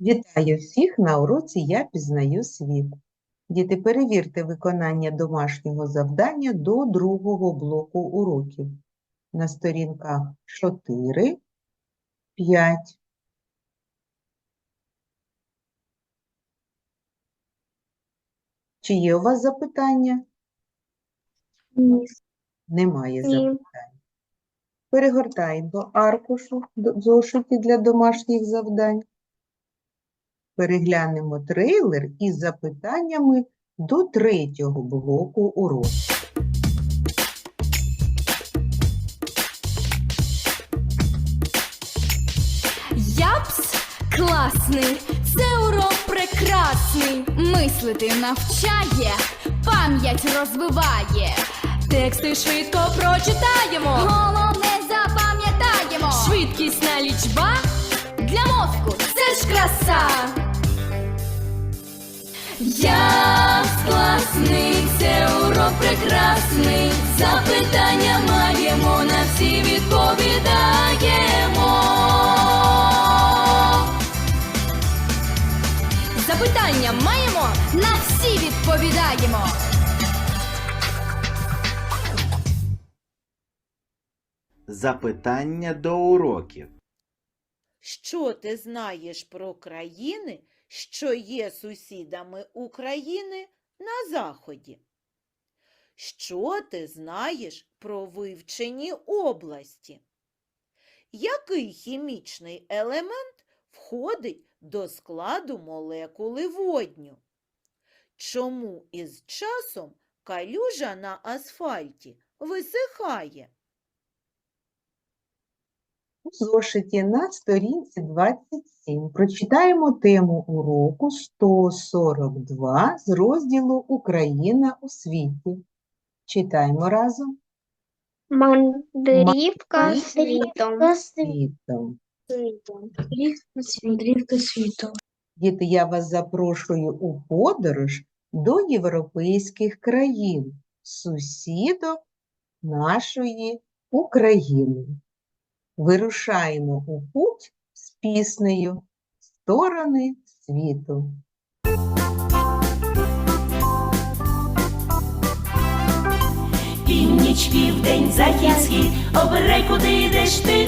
Вітаю всіх на уроці Я пізнаю світ. Діти, перевірте виконання домашнього завдання до другого блоку уроків на сторінках 4, 5. Чи є у вас запитання? Ні. Немає Ні. запитань. Перегортаємо до аркушу зошити для домашніх завдань. Переглянемо трейлер із запитаннями до третього блоку уроку. Япс класний, це урок прекрасний. Мислити навчає, пам'ять розвиває. Тексти швидко прочитаємо. Головне запам'ятаємо. Швидкісна лічба для мозку це ж краса. Япс класний, це урок прекрасний. Запитання маємо, на всі відповідаємо. Запитання маємо, на всі відповідаємо. Запитання до уроків. Що ти знаєш про країни, що є сусідами України на Заході? Що ти знаєш про вивчені області? Який хімічний елемент входить до складу молекули водню? Чому із часом калюжа на асфальті висихає? У зошиті на сторінці 27 прочитаємо тему уроку 142 з розділу Україна у світі. Читаємо разом Мандрівка світом. світом. Мандрівка світом. Діти, я вас запрошую у подорож до європейських країн, сусідок нашої України. Вирушаємо у путь з піснею «Сторони світу». Північ, південь, захід, схід, обирай, куди йдеш ти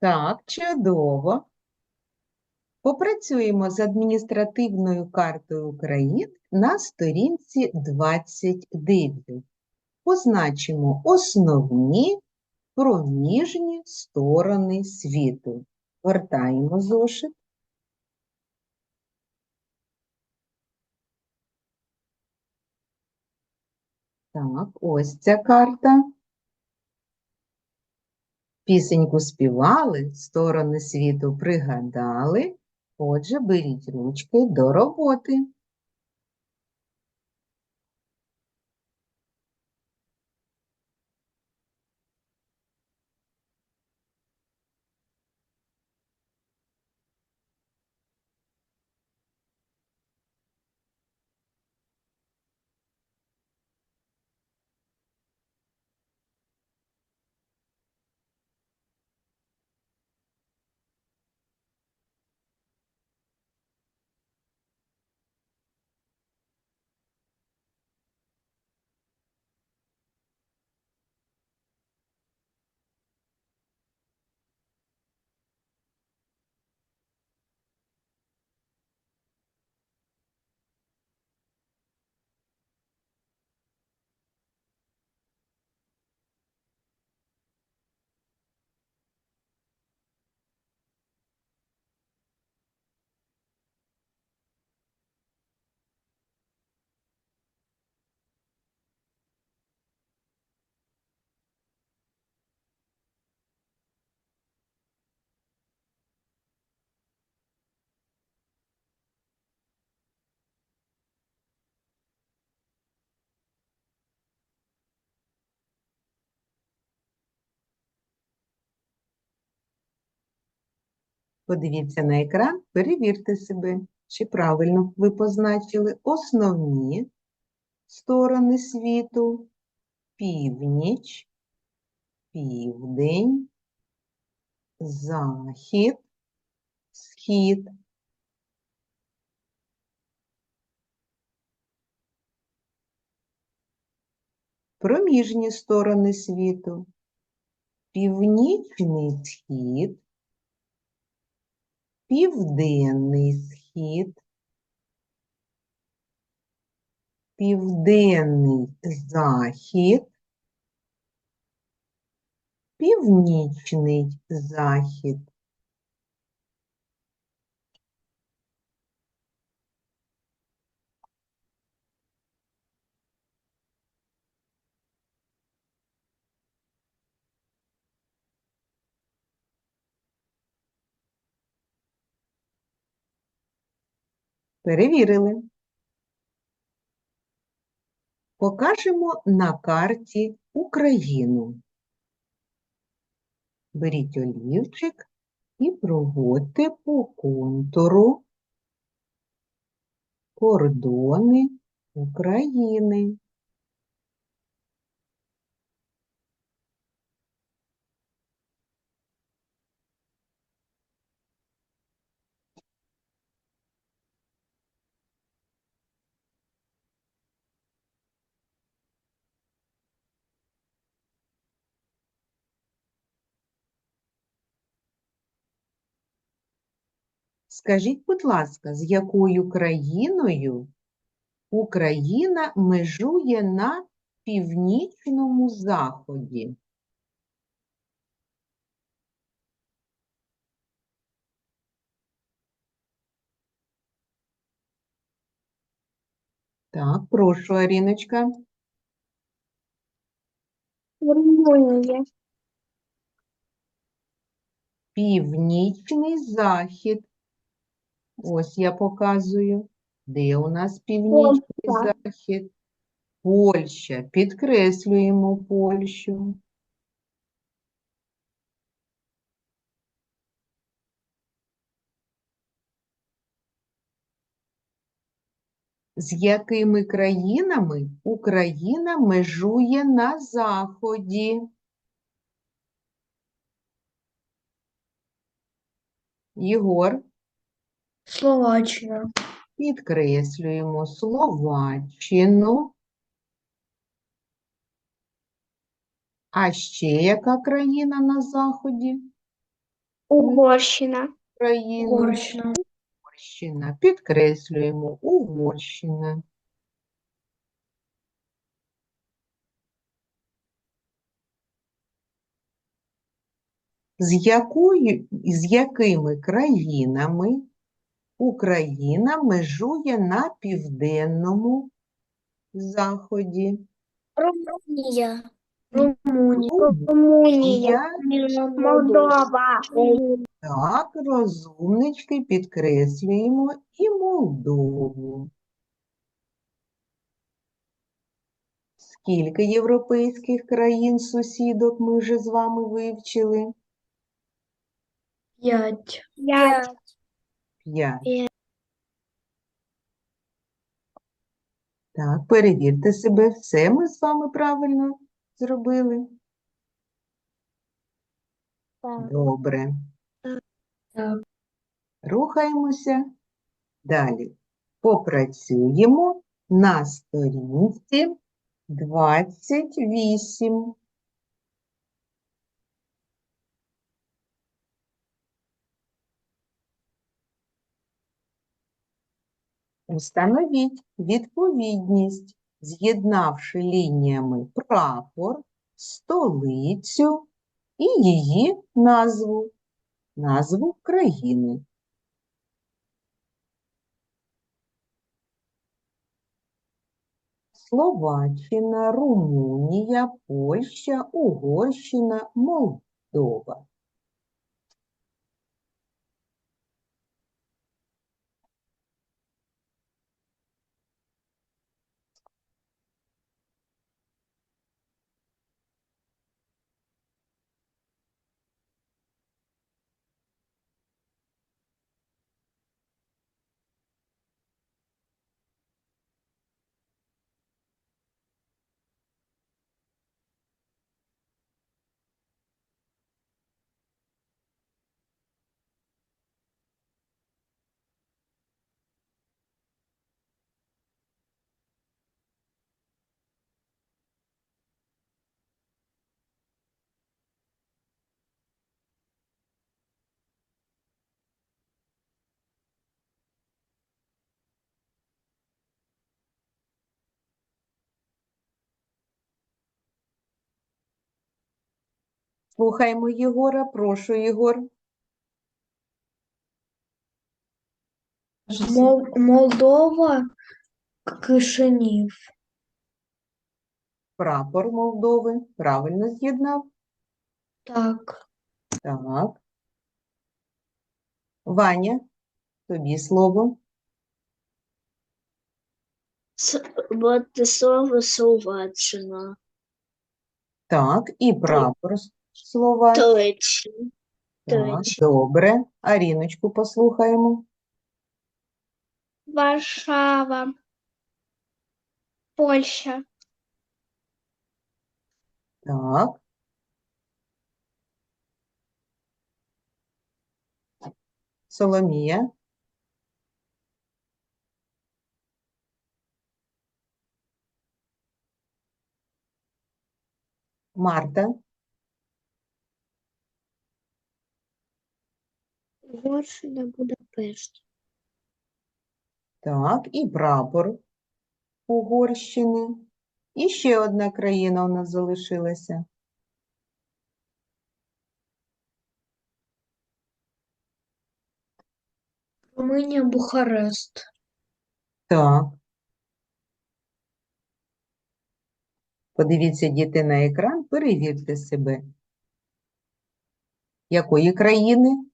Так, чудово. Попрацюємо з адміністративною картою України на сторінці 29. Позначимо основні проміжні сторони світу. Вертаємо зошит. Так, ось ця карта. Пісеньку співали, сторони світу пригадали. Отже, беріть ручки до роботи. Подивіться на екран, перевірте себе, чи правильно ви позначили основні сторони світу, північ, південь, захід, схід. Проміжні сторони світу, північний схід, південний схід, південний захід, північний захід. Перевірили. Покажемо на карті Україну. Беріть олівчик і проводьте по контуру кордони України. Скажіть, будь ласка, з якою країною Україна межує на північному заході? Так, прошу, Аріночка. Румунія. Північний захід. Ось я показую. Де у нас північний Польща. захід? Польща. Підкреслюємо Польщу. З якими країнами Україна межує на заході? Єгор. Словаччина. Підкреслюємо Словаччину. А ще яка країна на заході Угорщина. країни? Угорщина. Угорщина. Підкреслюємо Угорщина. З якою, з якими країнами Україна межує на південному заході? Румунія. Румунія. Молдова. Так, розумнички, підкреслюємо і Молдову. Скільки європейських країн сусідок ми вже з вами вивчили? П'ять. П'ять. П'ять. П'ять. Так, перевірте себе, все ми з вами правильно зробили. Добре. Так. Рухаємося далі. Попрацюємо на сторінці 28. Установіть відповідність, з'єднавши лініями прапор, столицю і її назву, назву країни. Словаччина, Румунія, Польща, Угорщина, Молдова. Слухаємо Єгора. Прошу, Єгор. Мол- Молдова, Кишинів. Прапор Молдови. Правильно з'єднав? Так. Так. Ваня, тобі слово. Братислава, Словаччина. Так, і прапор с- Словаччини. Туреччина. Так, Туреччина. добре. Аріночку послухаємо. Варшава. Польща. Так. Соломія. Марта. Угорщина, Будапешт. Так, і прапор Угорщини. І ще одна країна у нас залишилася. Румунія, Бухарест. Так. Подивіться, діти, на екран, перевірте себе. Якої країни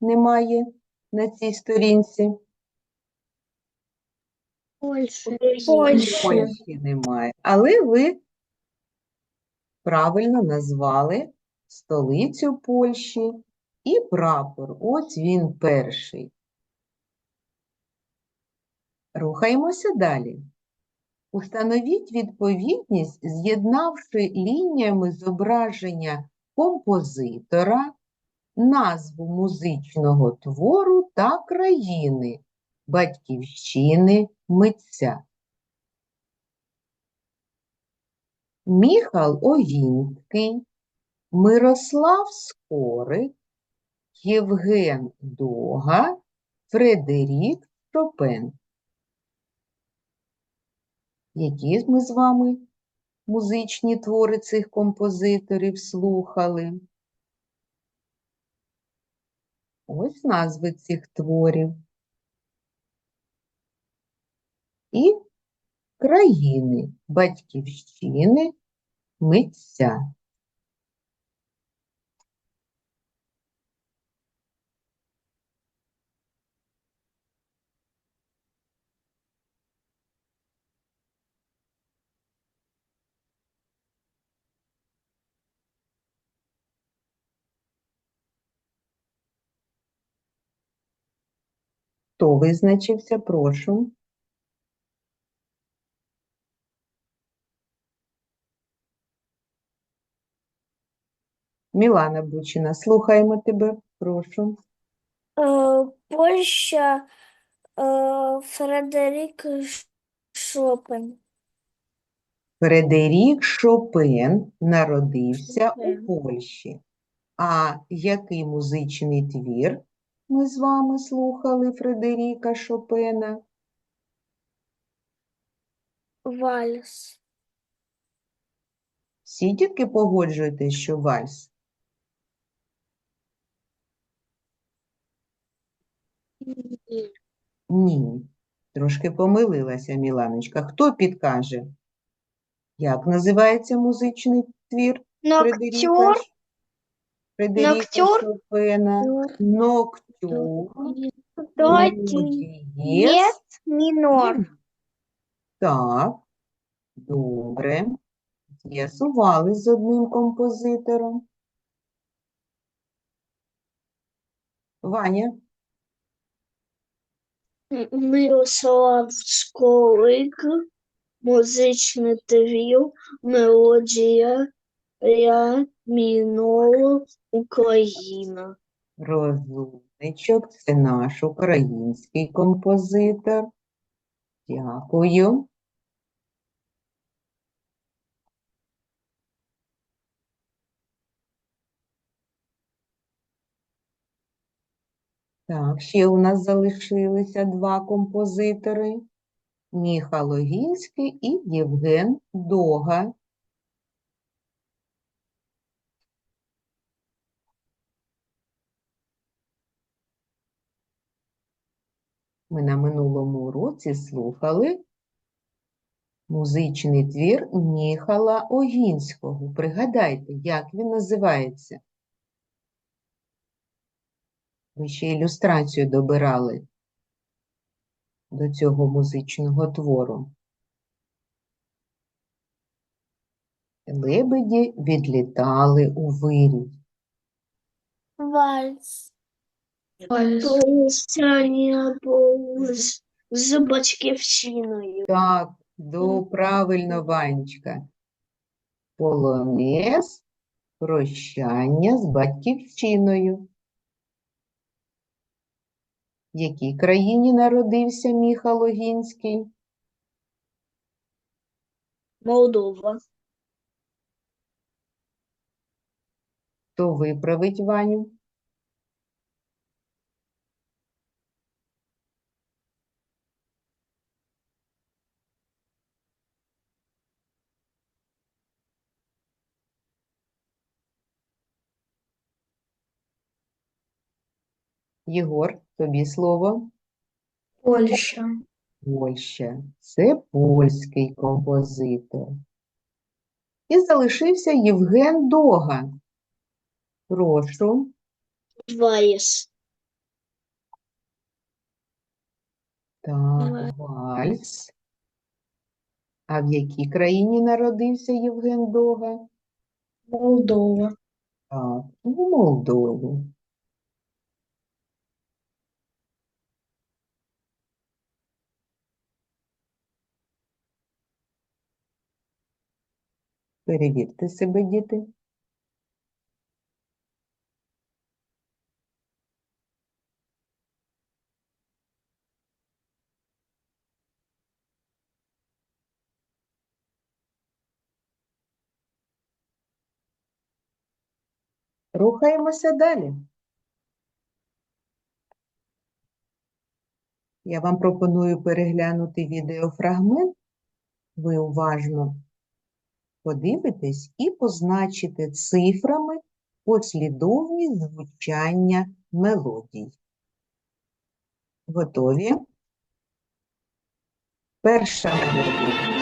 немає на цій сторінці? Польща. Польщі немає. Але ви правильно назвали столицю Польщі і прапор. Ось він перший. Рухаємося далі. Установіть відповідність, з'єднавши лініями зображення композитора, назву музичного твору та країни, батьківщини митця. Міхал Огінський, Мирослав Скорик, Євген Дога, Фредерік Шопен. Які ми з вами музичні твори цих композиторів слухали? Ось назви цих творів. І країни, батьківщини, митця. Хто визначився, прошу. Мілана Бучина, слухаємо тебе, прошу. Е, Польща, е, Фредерік Шопен. Фредерік Шопен народився у Польщі. А який музичний твір ми з вами слухали Фредеріка Шопена? Вальс. Всі дітки погоджуєтесь, що вальс? Ні. Трошки помилилася Міланочка. Хто підкаже? Як називається музичний твір Ноктюр. Фредеріка Ноктюр? Шопена? Ноктюр. Єс. Мінор. Так, добре. З'ясували з одним композитором. Ваня, Мирослав Скорик. Музичний твір. Мелодія. Я мінор. Україна. Розумничок, це наш український композитор. Дякую. Так, ще у нас залишилися два композитори. Міха Логінський і Євген Дога. Ми на минулому уроці слухали музичний твір Міхала Огінського. Пригадайте, як він називається? Ви ще ілюстрацію добирали до цього музичного твору. Лебеді відлітали у вирій. Вальс. Було з, з батьківщиною. Так, до правильно, Ванечка. Полонез, прощання з батьківщиною. В якій країні народився Міха Логінський? Молдова. Хто виправить Ваню? Єгор, тобі слово. Польща. Польща. Це польський композитор. І залишився Євген Доган. Прошу. Вальс. Так, вальс. А в якій країні народився Євген Доган? Молдова. Так, у Молдові. Перевірте себе, діти. Рухаємося далі. Я вам пропоную переглянути відеофрагмент. Ви уважно подивитесь і позначите цифрами послідовність звучання мелодій. Готові? Перша мелодія.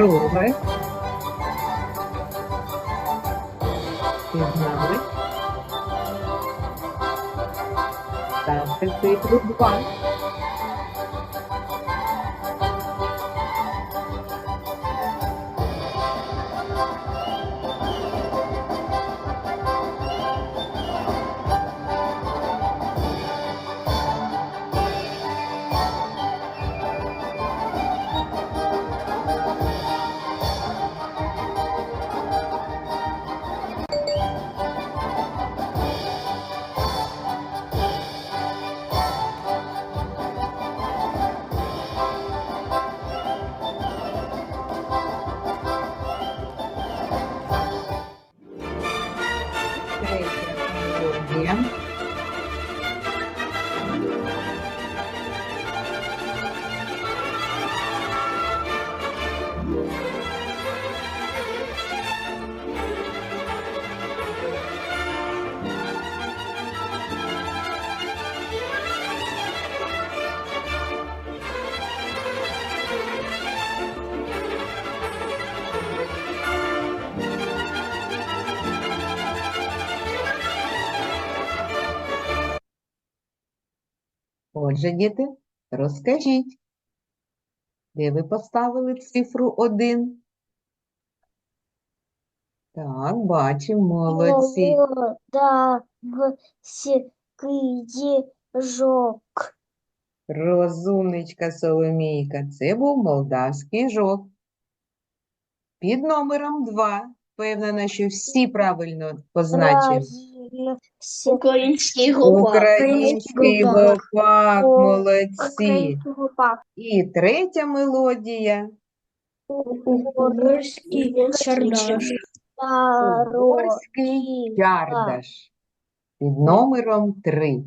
Друге. Пізнали. Ставте цифру 2. Третя Отже, діти, розкажіть, де ви поставили цифру 1? Так, бачимо, молодці. Да, жок. Розумничка Соломійка, це був молдавський жок. Під номером 2. Впевнена, що всі правильно позначили. Український Український гопак, молодці. І третя мелодія. Угорський чардаш. Угорський чардаш. Під номером 3.